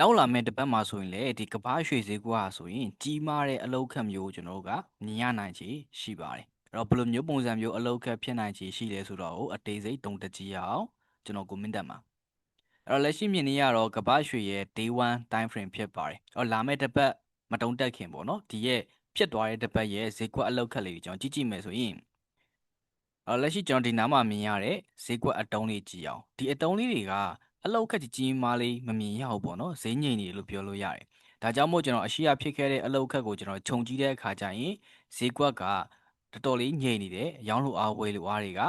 နောက်လာမယ့်တစ်ပတ်မှာဆိုရင်လေဒီကပ္ပရွှေဈေးကွက်ဟာဆိုရင်ကြီးမားတဲ့အလောက်ခတ်မျိုးကိုကျွန်တော်တို့ကမြင်ရနိုင်ချေရှိပါတယ်အဲ့တော့ဘယ်လိုမျိုးပုံစံမျိုးအလောက်ခတ်ဖြစ်နိုင်ချေရှိလဲဆိုတော့အသေးစိတ်တုံတက်ကြည့်ရအောင်ကျွန်တော်ကိုမင်းတက်မှာအဲ့တော့လက်ရှိမြင်နေရတော့ကပ္ပရွှေရဲ့ day 1 time frame ဖြစ်ပါတယ်အဲ့တော့လာမယ့်တစ်ပတ်မတုံတက်ခင်ပေါ့နော်ဒီရဲ့ဖြစ်သွားတဲ့တစ်ပတ်ရဲ့ဈေးကွက်အလောက်ခတ်လေးကိုကျွန်တော်ကြည့်ကြည့်မယ်ဆိုရင်အဲ့လက်ရှိကျွန်တော်ဒီနားမှာမြင်ရတဲ့ဈေးကွက်အတုံးလေးကြည့်အောင်ဒီအတုံးလေးတွေက အလောက်ခက်ကြီးကြီးမားလေးမမြင်ရဘူးပေါ့နော်ဈေးငိမ်နေလို့ပြောလို့ရတယ်ဒါကြောင့်မို့ကျွန်တော်အရှိအဖြစ်ခဲ့တဲ့အလောက်ခက်ကိုကျွန်တော်ခြုံကြည့်တဲ့အခါကျရင်ဈေးကွက်ကတော်တော်လေးငြိမ်နေတယ်ရောင်းလို့အားဝယ်လို့အားတွေက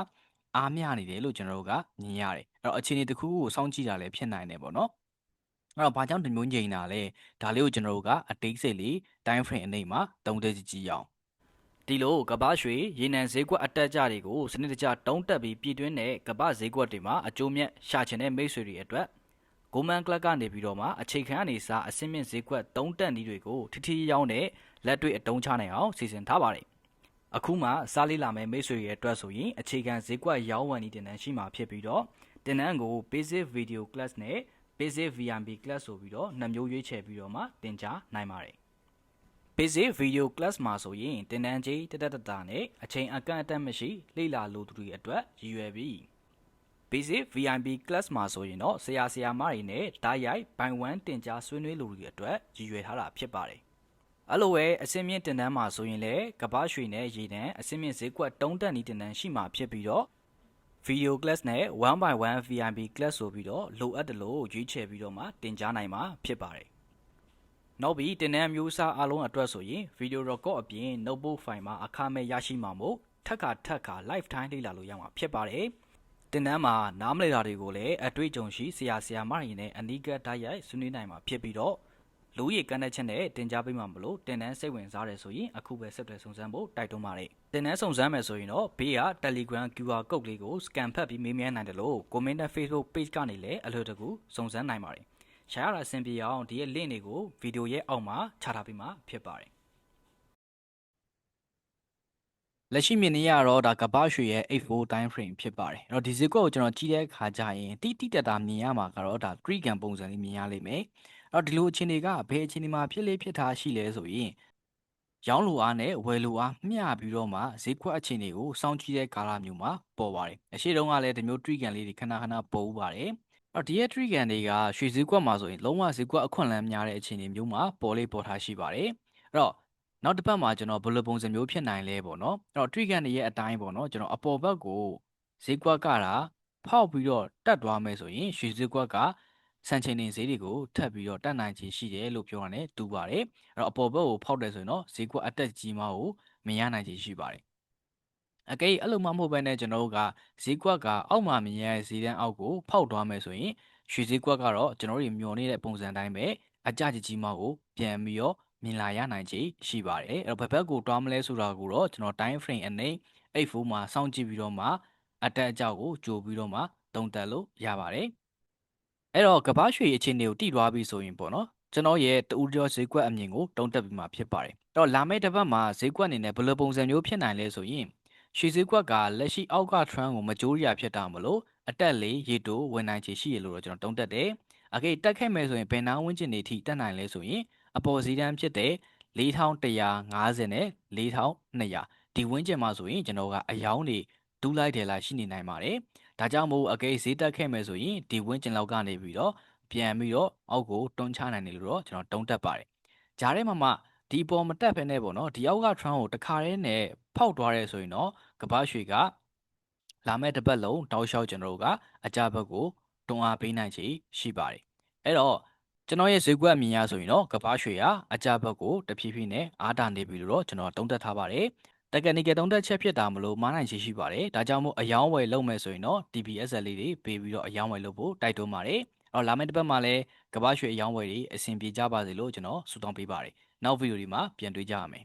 အားမျှနေတယ်လို့ကျွန်တော်တို့ကမြင်ရတယ်အဲ့တော့အခြေအနေတစ်ခုကိုစောင့်ကြည့်တာလည်းဖြစ်နိုင်တယ်ပေါ့နော်အဲ့တော့ဘာကြောင့်ဒီမျိုးငြိမ်တာလဲဒါလေးကိုကျွန်တော်တို့ကအတိတ်စိတ်လေး time frame အနေမှာတုံးတဲ့ကြည့်ကြည့်အောင် ဒီလိုကပ္ပရွှေရေနံဈေးကွက်အတက်ကြတွေကိုစနစ်တကျတုံးတက်ပြီးပြည်တွင်းတဲ့ကပ္ပဈေးကွက်တွေမှာအကျိုးမြတ်ရှာချင်တဲ့မိတ်ဆွေတွေအတွက်ဂိုမန်ကလပ်ကနေပြီးတော့မှအခြေခံအနေစာအစင်းမြင့်ဈေးကွက်တုံးတက်နည်းတွေကိုထိထိရောင်းတဲ့လက်တွေ့အတုံးချနိုင်အောင်စီစဉ်ထားပါတယ်အခုမှစားလေးလာမယ့်မိတ်ဆွေရဲ့အတွက်ဆိုရင်အခြေခံဈေးကွက်ရောင်းဝယ်နည်းတင်နန်းရှိမှာဖြစ်ပြီးတော့တင်နန်းကို basic video class နဲ့ basic VMB class ဆိုပြီးတော့နှစ်မျိုးရွေးချယ်ပြီးတော့မှသင်ကြားနိုင်ပါတယ် basic video class မှာဆိုရင်တင်တန်းကြီးတက်တက်တတာနဲ့အချိန်အကန့်အသတ်မရှိလေ့လာလိုသူတွေအတွက်ရည်ရွယ်ပြီး basic VIP class မှာဆိုရင်တော့ဆရာဆရာမတွေနဲ့ဓာတ်ရိုက်ဘိုင်ဝမ်တင်ကြားဆွေးနွေးလိုတွေအတွက်ရည်ရွယ်ထားတာဖြစ်ပါတယ်အဲ့လိုပဲအစင်းမြင့်တင်တန်းမှာဆိုရင်လည်းကပ္ပရွှေနဲ့ရေတန်းအစင်းမြင့်ဈေးကွက်တုံးတက်နီးတင်တန်းရှိမှာဖြစ်ပြီးတော့ video class နဲ့1 by 1 VIP class ဆိုပြီးတော့လိုအပ်တယ်လို့ရွေးချယ်ပြီးတော့မှတင်ကြားနိုင်မှာဖြစ်ပါတယ် နောက်ပြီးတင်တဲ့မျိုးစားအလုံးအတွက်ဆိုရင် video record အပြင် notebook file မှာအခမဲ့ရရှိမှာမို့ထက်ခါထက်ခါ lifetime လေ့လာလို့ရမှာဖြစ်ပါတယ်။တင်တန်းမှာနားမလည်တာတွေကိုလည်းအတွေ့အကြုံရှိဆရာဆရာမတွေနဲ့အနီးကပ်တိုက်ရိုက်ဆွေးနွေးနိုင်မှာဖြစ်ပြီးတော့လူရည်ကမ်းတဲ့ချက်နဲ့တင် जा ပေးမှာမလို့တင်တန်းစိတ်ဝင်စားတယ်ဆိုရင်အခုပဲဆက်သွယ်စုံစမ်းဖို့တိုက်တွန်းပါတယ်။တင်တန်းစုံစမ်းမယ်ဆိုရင်တော့ဘေးက Telegram QR code လေးကို scan ဖတ်ပြီးမေးမြန်းနိုင်တယ်လို့ comment နဲ့ Facebook page ကနေလည်းအလွယ်တကူစုံစမ်းနိုင်ပါတယ်။ ရှာရတာအဆင်ပြေအောင်ဒီရဲ့ link တွေကိုဗီဒီယိုရဲ့အောက်မှာချထားပေးမှာဖြစ်ပါတယ်လက်ရှိမြင်နေရတော့ဒါကပ္ပရွှေရဲ့84 time frame ဖြစ်ပါတယ်အဲ့တော့ဒီဇစ်ကွက်ကိုကျွန်တော်ကြည့်တဲ့အခါကျရင်တိတိတတ်တာမြင်ရမှာကတော့ဒါ tree gun ပုံစံလေးမြင်ရလိမ့်မယ်အဲ့တော့ဒီလိုအခြေအနေကဘယ်အခြေအနေမှာဖြစ်လေဖြစ်ထားရှိလဲဆိုရင်ရောင်းလိုအားနဲ့ဝယ်လိုအားမျှပြီးတော့မှဈေးကွက်အခြေအနေကိုစောင့်ကြည့်တဲ့ကာလမျိုးမှာပေါ်ပါတယ်အရှိတုန်းကလည်းဒီမျိုး tree gun လေးတွေခဏခဏပေါ်ပါတယ် အော်ဒီရဲ့ tree ကန်တွေကရွှေဈေးကွက်မှာဆိုရင်လုံးဝဈေးကွက်အခွင့်အလမ်းများတဲ့အခြေအနေမျိုးမှာပေါ်လေးပေါ်ထားရှိပါတယ်အဲ့တော့နောက်တစ်ပတ်မှာကျွန်တော်ဘယ်လိုပုံစံမျိုးဖြစ်နိုင်လဲပေါ့နော်အဲ့တော့ tree ကန်တွေရဲ့အတိုင်းပေါ့နော်ကျွန်တော်အပေါ်ဘက်ကိုဈေးကွက်ကတာဖောက်ပြီးတော့တက်သွားမယ်ဆိုရင်ရွှေဈေးကွက်ကစံချိန်နေဈေးတွေကိုထပ်ပြီးတော့တက်နိုင်ခြင်းရှိတယ်လို့ပြောရတယ်တူပါတယ်အဲ့တော့အပေါ်ဘက်ကိုဖောက်တယ်ဆိုရင်တော့ဈေးကွက်အတက်ကြီးမားကိုမြင်ရနိုင်ခြင်းရှိပါတယ် အကယ်အဲ့လိုမှမဟုတ်ဘဲနဲ့ကျွန်တော်တို့ကဈေးကွက်ကအောက်မှာမြင်ရတဲ့ဈေးတန်းအောက်ကိုဖောက်သွားမယ်ဆိုရင်ရွှေဈေးကွက်ကတော့ကျွန်တော်တို့မျှော်နေတဲ့ပုံစံတိုင်းပဲအကြကြီးကြီးမောက်ကိုပြန်ပြီးတော့မြင်လာရနိုင်ခြေရှိပါတယ်အဲ့တော့ဘယ်ဘက်ကိုတွားမလဲဆိုတာကိုတော့ကျွန်တော် time frame အနေ84မှာစောင့်ကြည့်ပြီးတော့မှအတက်အကြောက်ကိုကြိုပြီးတော့မှတုံတက်လို့ရပါတယ်အဲ့တော့ကပ္ပရွှေအခြေအနေကိုတိသွားပြီဆိုရင်ပေါ့နော်ကျွန်တော်ရဲ့တူကျော်ဈေးကွက်အမြင်ကိုတုံတက်ပြီးမှဖြစ်ပါတယ်အဲ့တော့လာမယ့်တစ်ပတ်မှာဈေးကွက်အနေနဲ့ဘယ်လိုပုံစံမျိုးဖြစ်နိုင်လဲဆိုရင် ရွှေဈေးကွက်ကလက်ရှိအောက်က trend ကိုမကြိုးရဖြစ်တာမလို့အတက်လေးရေတိုဝင်နိုင်ချေရှိရလို့တော့ကျွန်တော်တုံးတက်တယ်။အကေတက်ခဲ့မယ်ဆိုရင်ဘယ်နာဝင်းကျင်တွေထိတက်နိုင်လဲဆိုရင်အပေါ်စီတန်းဖြစ်တဲ့4150နဲ့4200ဒီဝင်းကျင်မှာဆိုရင်ကျွန်တော်ကအယောင်းတွေဒူးလိုက်တယ်လားရှိနေနိုင်ပါတယ်။ဒါကြောင့်မို့အကေဈေးတက်ခဲ့မယ်ဆိုရင်ဒီဝင်းကျင်လောက်ကနေပြီးတော့ပြန်ပြီးတော့အောက်ကိုတွန်းချနိုင်တယ်လို့တော့ကျွန်တော်တုံးတက်ပါတယ်။ဂျားထဲမှာမှဒီပေါ်မတက်ဖ ೇನೆ ပေါ့နော်ဒီအောက်က trend ကိုတခါတည်းနဲ့ ဖောက်သွားရဲဆိုရင်တော့ကပ္ပရွှေကလာမယ့်တစ်ပတ်လုံးတောက်လျှောက်ကျွန်တော်တို့ကအကြဘက်ကိုတွန်းအားပေးနိုင်ချေရှိပါတယ်အဲ့တော့ကျွန်တော်ရဲ့ဈေးကွက်အမြင်ရဆိုရင်တော့ကပ္ပရွှေကအကြဘက်ကိုတဖြည်းဖြည်းနဲ့အားတာနေပြီလို့တော့ကျွန်တော်တုံးတက်ထားပါတယ်တက်ကနီကတုံးတက်ချက်ဖြစ်တာမလို့မားနိုင်ချေရှိပါတယ်ဒါကြောင့်မို့အယောင်းဝယ်လုပ်မယ်ဆိုရင်တော့ TPSL လေးတွေပေးပြီးတော့အယောင်းဝယ်လုပ်ဖို့တိုက်တွန်းပါတယ်အော်လာမယ့်တစ်ပတ်မှာလည်းကပ္ပရွှေအယောင်းဝယ်တွေအဆင်ပြေကြပါစေလို့ကျွန်တော်ဆုတောင်းပေးပါတယ်နောက်ဗီဒီယိုဒီမှာပြန်တွေ့ကြရမယ်